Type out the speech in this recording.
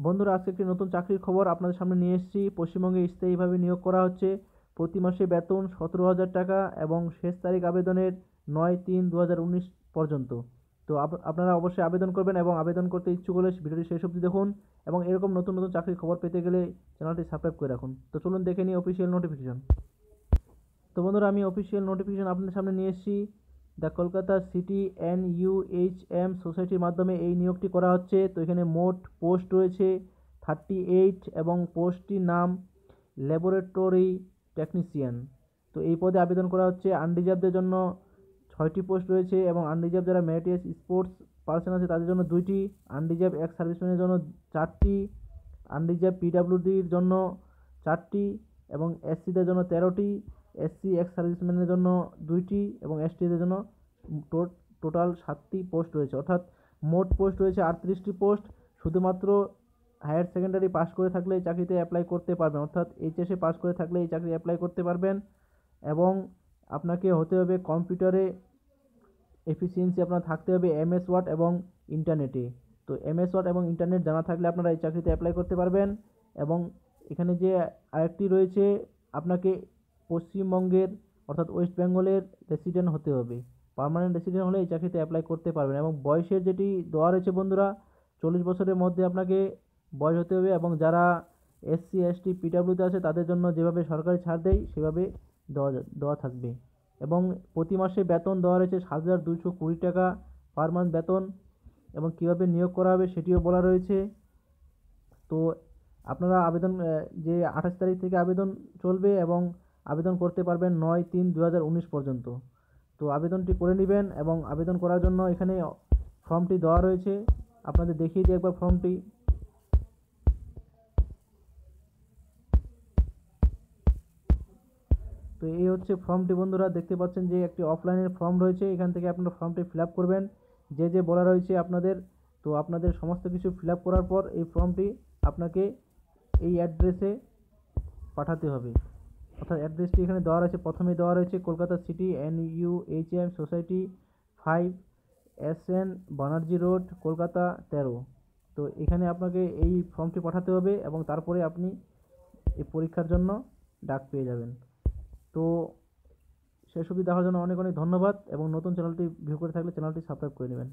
বন্ধুরা, আজকে একটি নতুন চাকরির খবর আপনাদের সামনে নিয়ে এসেছি। পশ্চিমবঙ্গে স্থায়ীভাবে নিয়োগ করা হচ্ছে। প্রতি মাসে বেতন সতেরো হাজার টাকা এবং শেষ তারিখ আবেদনের নয় তিন দু পর্যন্ত। তো আপ- আপনারা অবশ্যই আবেদন করবেন এবং আবেদন করতে ইচ্ছুক হলে ভিডিওটি শেষ অবধি দেখুন এবং এরকম নতুন নতুন চাকরির খবর পেতে গেলে চ্যানেলটি সাবস্ক্রাইব করে রাখুন। তো চলুন দেখে নিই অফিসিয়াল নোটিফিকেশন তো বন্ধুরা, আমি অফিসিয়াল নোটিফিকেশন আপনাদের সামনে নিয়ে এসেছি। The Kolkata city N U H M সোসাইটির মাধ্যমে এই নিয়োগটি করা হচ্ছে। তো এখানে মোট পোস্ট রয়েছে থার্টি এইট এবং পোস্টটির নাম ল্যাবরেটরি টেকনিশিয়ান। তো এই পদে আবেদন করা হচ্ছে। আনরিজার্ভদের জন্য ছয়টি পোস্ট রয়েছে এবং আনরিজার্ভ যারা ম্যারিটিয়াস স্পোর্টস পার্সন আছে তাদের জন্য দুইটি, আনরিজার্ভ এক্স সার্ভিসম্যানের জন্য চারটি, আনরিজার্ভ পিডাব্লিউডির জন্য চারটি এবং এসসিদের জন্য তেরোটি। এসসি এক্স সার্ভিসম্যানের জন্য দুইটি এবং এসটিদের জন্য টোটাল সাতটি পোস্ট রয়েছে। অর্থাৎ মোট পোস্ট রয়েছে আটত্রিশটি পোস্ট। শুধুমাত্র হায়ার সেকেন্ডারি পাস করে থাকলে এই চাকরিতে অ্যাপ্লাই করতে পারবেন। অর্থাৎ এইচএসে পাস করে থাকলে এই চাকরি অ্যাপ্লাই করতে পারবেন এবং আপনাকে হতে হবে কম্পিউটারে এফিসিয়েন্সি আপনার থাকতে হবে এমএস ওয়ার্ড এবং ইন্টারনেটে তো এমএস ওয়ার্ড এবং ইন্টারনেট জানা থাকলে আপনারা এই চাকরিতে অ্যাপ্লাই করতে পারবেন এবং এখানে যে আরেকটি রয়েছে, আপনাকে পশ্চিমবঙ্গের, অর্থাৎ ওয়েস্ট বেঙ্গলের রেসিডেন্ট হতে হবে। পার্মানেন্ট রেসিডেন্ট হলে এই চাকরিতে অ্যাপ্লাই করতে পারবেন এবং বয়সের যেটি দেওয়া রয়েছে বন্ধুরা, চল্লিশ বছরের মধ্যে আপনাকে বয়স হতে হবে এবং যারা এসসি এসটি পিডাব্লিউতে আছে তাদের জন্য যেভাবে সরকারি ছাড় দেয় সেভাবে দেওয়া দেওয়া থাকবে। এবং প্রতি মাসে বেতন দেওয়া রয়েছে সাত হাজার দুশো কুড়ি টাকা পার মান্থ বেতন এবং কীভাবে নিয়োগ করা হবে সেটিও বলা রয়েছে। তো আপনারা আবেদন যে আঠাশ তারিখ থেকে আবেদন চলবে এবং আবেদন করতে পারবেন নয় তিন দু পর্যন্ত। তো আবেদনটি করে নেবেন এবং আবেদন করার জন্য এখানে ফর্মটি দেওয়া রয়েছে। আপনাদের দেখিয়ে দিই একবার ফর্মটি। তো এই হচ্ছে ফর্মটি বন্ধুরা, দেখতে পাচ্ছেন যে একটি অফলাইনের ফর্ম রয়েছে। এখান থেকে আপনারা ফর্মটি ফিল করবেন। যে যে বলা রয়েছে আপনাদের, তো আপনাদের সমস্ত কিছু ফিল করার পর এই ফর্মটি আপনাকে এই অ্যাড্রেসে পাঠাতে হবে। অর্থাৎ অ্যাড্রেসটি এখানে দেওয়া রয়েছে প্রথমে দেওয়া রয়েছে Kolkata city N U H M society five S N Banerjee road Kolkata তেরো। তো এখানে আপনাকে এই ফর্মটি পাঠাতে হবে এবং তারপরে আপনি এই পরীক্ষার জন্য ডাক পেয়ে যাবেন। তো অবধি দেখার জন্য অনেক অনেক ধন্যবাদ এবং নতুন চ্যানেলটি ভিউ করে থাকলে চ্যানেলটি সাবস্ক্রাইব করে নেবেন।